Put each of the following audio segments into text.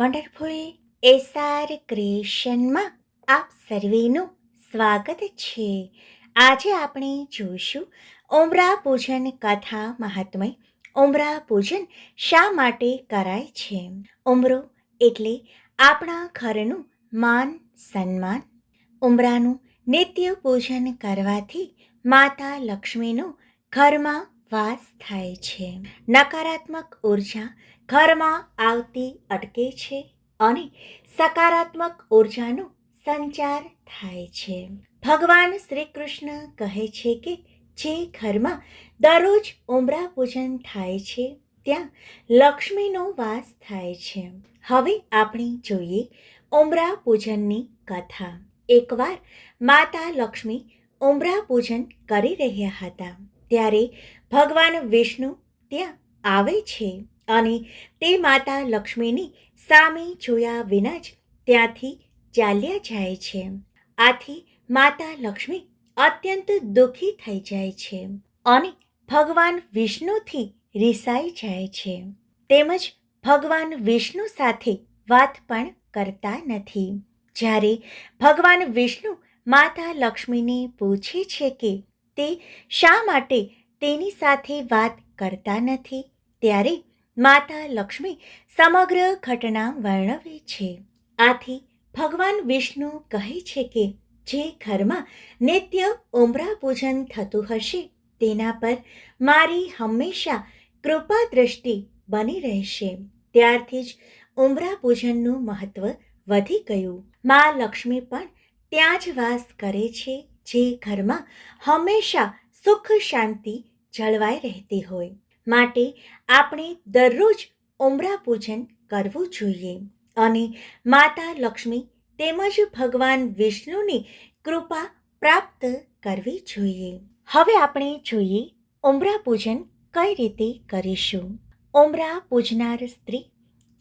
Wonderful SR ક્રિએશનમાં આપ સર્વેનું સ્વાગત છે. આજે આપણે જોઈશું ઉમરા પૂજન કથા મહાત્મય. ઉમરા પૂજન શા માટે કરાય છે? ઉમરો એટલે આપણા ઘરનું માન સન્માન. ઉમરાનું નિત્ય પૂજન કરવાથી માતા લક્ષ્મીનું ઘરમાં વાસ થાય છે. નકારાત્મક ઊર્જા ઘરમાં આવતી અટકે છે અને સકારાત્મક ઉર્જાનો સંચાર થાય છે. ભગવાન શ્રી કૃષ્ણ કહે છે કે જે ઘરમાં દરરોજ ઉમરા પૂજન થાય છે, ત્યાં લક્ષ્મીનો વાસ થાય છે. હવે આપણે જોઈએ ઉમરા પૂજનની કથા. એકવાર માતા લક્ષ્મી ઉમરા પૂજન કરી રહ્યા હતા, ત્યારે ભગવાન વિષ્ણુ ત્યાં આવે છે અને તે માતા લક્ષ્મીની સામે જોયા વિના જ ત્યાંથી ચાલ્યા જાય છે. આથી માતા લક્ષ્મી અત્યંત દુઃખી થઈ જાય છે અને ભગવાન વિષ્ણુથી રિસાઈ જાય છે. તેમજ ભગવાન વિષ્ણુ સાથે વાત પણ કરતા નથી. જ્યારે ભગવાન વિષ્ણુ માતા લક્ષ્મીને પૂછે છે કે તે શા માટે તેની સાથે વાત કરતા નથી. ત્યારે માતા લક્ષ્મી સમગ્ર ઘટના વર્ણવે છે. આથી ભગવાન વિષ્ણુ કહે છે કે, જે ઘરમાં નિત્ય ઉમરા પૂજન થતું હશે, તેના પર મારી હંમેશા કૃપા દ્રષ્ટિ બની રહેશે. ત્યારથી જ ઉમરા પૂજનનું મહત્વ વધી ગયું. મા લક્ષ્મી પણ ત્યાં જ વાસ કરે છે, જે ઘરમાં હંમેશા સુખ શાંતિ જળવાઈ રહેતી હોય. માટે આપણે દરરોજ ઉમરા પૂજન કરવું જોઈએ અને માતા લક્ષ્મી તેમજ ભગવાન વિષ્ણુની કૃપા પ્રાપ્ત કરવી જોઈએ. હવે આપણે જોઈએ ઉમરા પૂજન કઈ રીતે કરીશું. ઉમરા પૂજનાર સ્ત્રી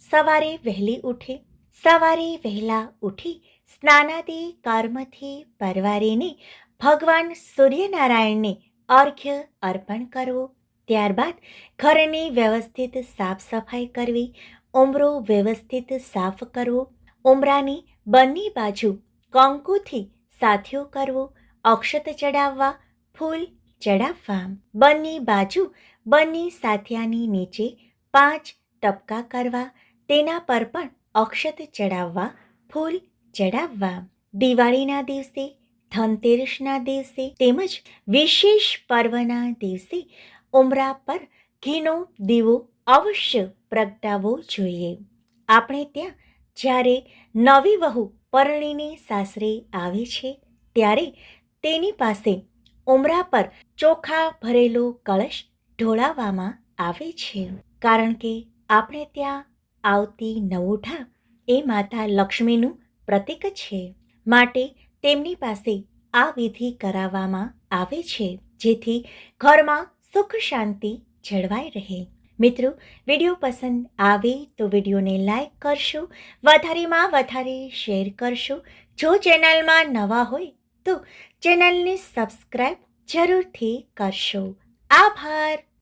સવારે વહેલી ઉઠે, સવારે વહેલા ઉઠી સ્નાનાદિ કર્મથી પરવારીને ભગવાન સૂર્યનારાયણને અર્ઘ્ય અર્પણ કરવો. ત્યારબાદ ઘરની વ્યવસ્થિત સાફ સફાઈ કરવી. ઉમરો વ્યવસ્થિત સાફ કરવો. ઉમરાની બંને બાજુ કંકુથી સાથિયો કરવો. અક્ષત ચડાવવા, ફૂલ ચડાવવા. બંને બાજુ બંને સાથિયાની નીચે પાંચ ટપકા કરવા. તેના પર પણ અક્ષત ચડાવવા, ફૂલ ચડાવવા. દિવાળીના દિવસે ધનતેરસના દિવસે તેમજ વિશેષ પર્વના દિવસે ઉમરા પર ઘીનો દીવો અવશ્ય પ્રગટાવવો જોઈએ. આપણે ત્યાં જ્યારે નવી વહુ પરણીને સાસરે આવે છે, ત્યારે તેની પાસે ઉમરા પર ચોખા ભરેલો કળશ ઢોળાવવામાં આવે છે. કારણ કે આપણે ત્યાં આવતી નવોઠા એ માતા લક્ષ્મીનું પ્રતીક છે. માટે તેમની પાસે આ વિધિ કરાવવામાં આવે છે, જેથી ઘરમાં સુખ શાંતિ જળવાઈ રહે. મિત્રો, વીડિયો પસંદ આવે તો વિડીયોને લાઈક કરશો, વધારેમાં વધારે શેર કરશો. જો ચેનલમાં નવા હોય તો ચેનલને સબસ્ક્રાઈબ જરૂરથી કરશો. આભાર!